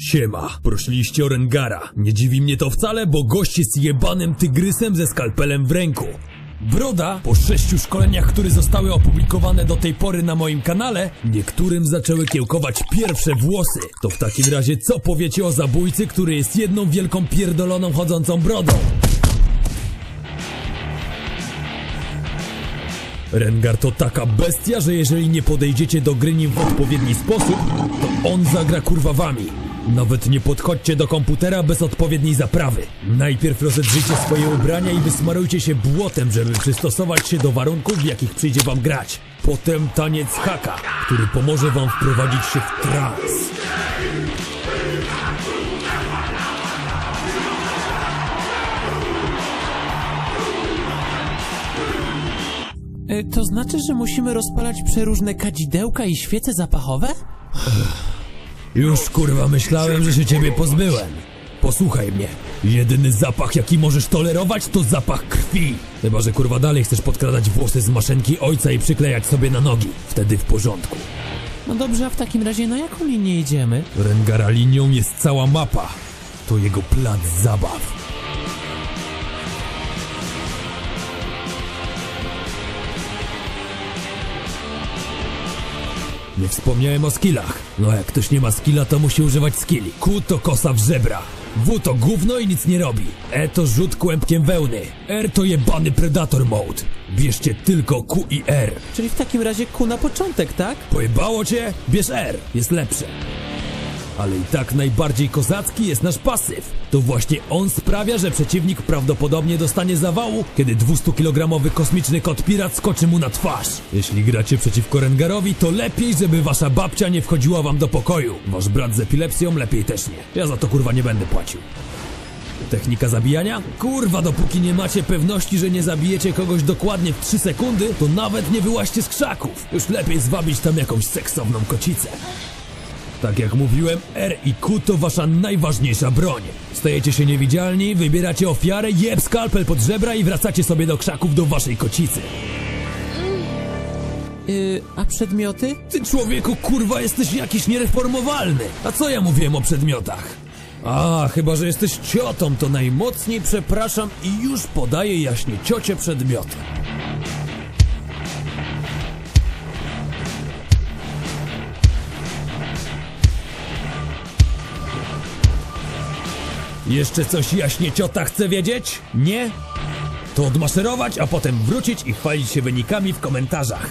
Siema, prosiliście o Rengara. Nie dziwi mnie to wcale, bo gość jest jebanym tygrysem ze skalpelem w ręku. Broda, po sześciu szkoleniach, które zostały opublikowane do tej pory na moim kanale, niektórym zaczęły kiełkować pierwsze włosy. To w takim razie co powiecie o zabójcy, który jest jedną wielką pierdoloną chodzącą brodą? Rengar to taka bestia, że jeżeli nie podejdziecie do gry nim w odpowiedni sposób, to on zagra kurwa wami. Nawet nie podchodźcie do komputera bez odpowiedniej zaprawy. Najpierw rozedrzyjcie swoje ubrania i wysmarujcie się błotem, żeby przystosować się do warunków, w jakich przyjdzie wam grać. Potem taniec haka, który pomoże wam wprowadzić się w trans. E, To znaczy, że musimy rozpalać przeróżne kadzidełka i świece zapachowe? Już kurwa myślałem, że się ciebie pozbyłem. Posłuchaj mnie. Jedyny zapach, jaki możesz tolerować, to zapach krwi. Chyba, że kurwa dalej chcesz podkradać włosy z maszynki ojca i przyklejać sobie na nogi. Wtedy w porządku. No dobrze, a w takim razie na jaką linię idziemy? Rengara linią jest cała mapa. To jego plac zabaw. Nie wspomniałem o skillach. No jak ktoś nie ma skilla, to musi używać skilli. Q to kosa w żebra. W to gówno i nic nie robi. E to rzut kłębkiem wełny. R to jebany predator mode. Bierzcie tylko Q i R. Czyli w takim razie ku na początek, tak? Pojebało cię? Bierz R, jest lepsze. Ale i tak najbardziej kozacki jest nasz pasyw. To właśnie on sprawia, że przeciwnik prawdopodobnie dostanie zawału, kiedy 200-kilogramowy kosmiczny kot pirat skoczy mu na twarz. Jeśli gracie przeciwko Rengarowi, to lepiej, żeby wasza babcia nie wchodziła wam do pokoju. Wasz brat z epilepsją lepiej też nie. Ja za to kurwa nie będę płacił. Technika zabijania? Kurwa, dopóki nie macie pewności, że nie zabijecie kogoś dokładnie w 3 sekundy, to nawet nie wyłaźcie z krzaków. Już lepiej zwabić tam jakąś seksowną kocicę. Tak jak mówiłem, R i Q to wasza najważniejsza broń. Stajecie się niewidzialni, wybieracie ofiarę, jeb skalpel pod żebra i wracacie sobie do krzaków do waszej kocicy. Yy, a przedmioty? Ty człowieku, kurwa, jesteś jakiś niereformowalny. A co ja mówiłem o przedmiotach? A, chyba, że jesteś ciotą, to najmocniej przepraszam i już podaję jaśnie ciocie przedmioty. Jeszcze coś jaśnie ciota chce wiedzieć? Nie? To odmaszerować, a potem wrócić i chwalić się wynikami w komentarzach.